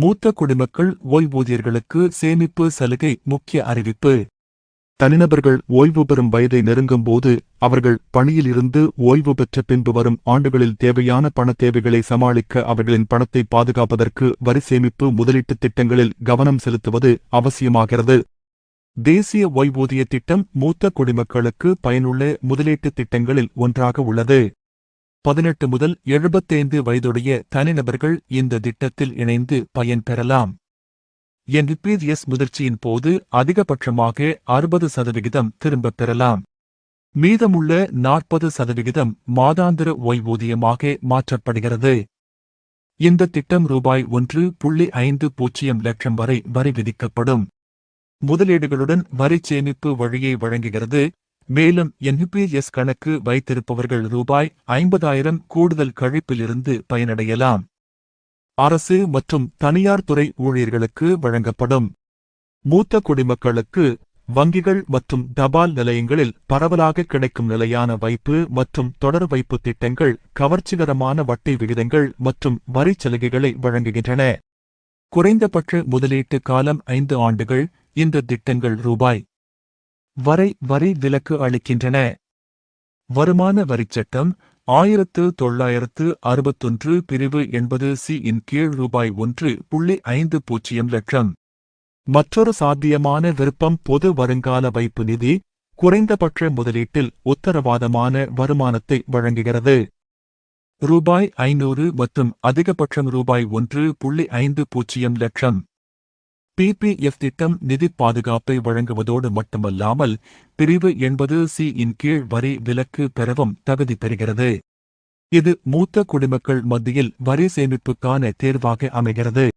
மூத்த குடிமக்கள் ஓய்வூதியர்களுக்கு சேமிப்பு சலுகை முக்கிய அறிவிப்பு. தனிநபர்கள் ஓய்வு பெறும் வயதை நெருங்கும் போது அவர்கள் பணியிலிருந்து ஓய்வு பெற்ற பின்பு வரும் ஆண்டுகளில் தேவையான பணத் தேவைகளை சமாளிக்க அவர்களின் பணத்தை பாதுகாப்பதற்கு வரி சேமிப்பு முதலீட்டுத் திட்டங்களில் கவனம் செலுத்துவது அவசியமாகிறது. தேசிய ஓய்வூதிய திட்டம் மூத்த குடிமக்களுக்கு பயனுள்ள முதலீட்டுத் திட்டங்களில் ஒன்றாக உள்ளது. பதினெட்டு முதல் எழுபத்தைந்து வயதுடைய தனிநபர்கள் இந்த திட்டத்தில் இணைந்து பயன்பெறலாம் என்பிஎஸ் முதிர்ச்சியின் போது அதிகபட்சமாக அறுபது சதவிகிதம் திரும்பப் பெறலாம். மீதமுள்ள நாற்பது சதவிகிதம் மாதாந்திர ஓய்வூதியமாக மாற்றப்படுகிறது. இந்த திட்டம் ரூபாய் ஒன்று புள்ளி ஐந்து பூஜ்ஜியம் லட்சம் வரை வரி விதிக்கப்படும். முதலீடுகளுடன் வரி சேமிப்பு வழியை வழங்குகிறது. மேலும் என்பிஎஸ் கணக்கு வைத்திருப்பவர்கள் ரூபாய் ஐம்பதாயிரம் கூடுதல் கழிப்பிலிருந்து பயனடையலாம். அரசு மற்றும் தனியார் துறை ஊழியர்களுக்கு வழங்கப்படும். மூத்த குடிமக்களுக்கு வங்கிகள் மற்றும் தபால் நிலையங்களில் பரவலாக கிடைக்கும் நிலையான வைப்பு மற்றும் தொடர் வைப்பு திட்டங்கள் கவர்ச்சிகரமான வட்டி விகிதங்கள் மற்றும் வரிச் சலுகைகளை வழங்குகின்றன. குறைந்தபட்ச முதலீட்டு காலம் ஐந்து ஆண்டுகள். இந்த திட்டங்கள் ரூபாய் வரை வரி விலக்கு அளிக்கின்றன. வருமான வரிச் சட்டம் ஆயிரத்து தொள்ளாயிரத்து அறுபத்தொன்று பிரிவு எண்பது சி இன் கீழ் ரூபாய் ஒன்று புள்ளி ஐந்து பூஜ்ஜியம் லட்சம். மற்றொரு சாத்தியமான விருப்பம் பொது வருங்கால வைப்பு நிதி குறைந்தபட்ச முதலீட்டில் உத்தரவாதமான வருமானத்தை வழங்குகிறது. ரூபாய் ஐநூறு மற்றும் அதிகபட்சம் ரூபாய் ஒன்று புள்ளி ஐந்து பூஜ்ஜியம் லட்சம். பிபிஎஃப் திட்டம் நிதி பாதுகாப்பை வழங்குவதோடு மட்டுமல்லாமல் பிரிவு எண்பது சி இன் கீழ் வரி விலக்கு பெறவும் தகுதி பெறுகிறது. இது மூத்த குடிமக்கள் மத்தியில் வரி சேமிப்புக்கான தேர்வாக அமைகிறது.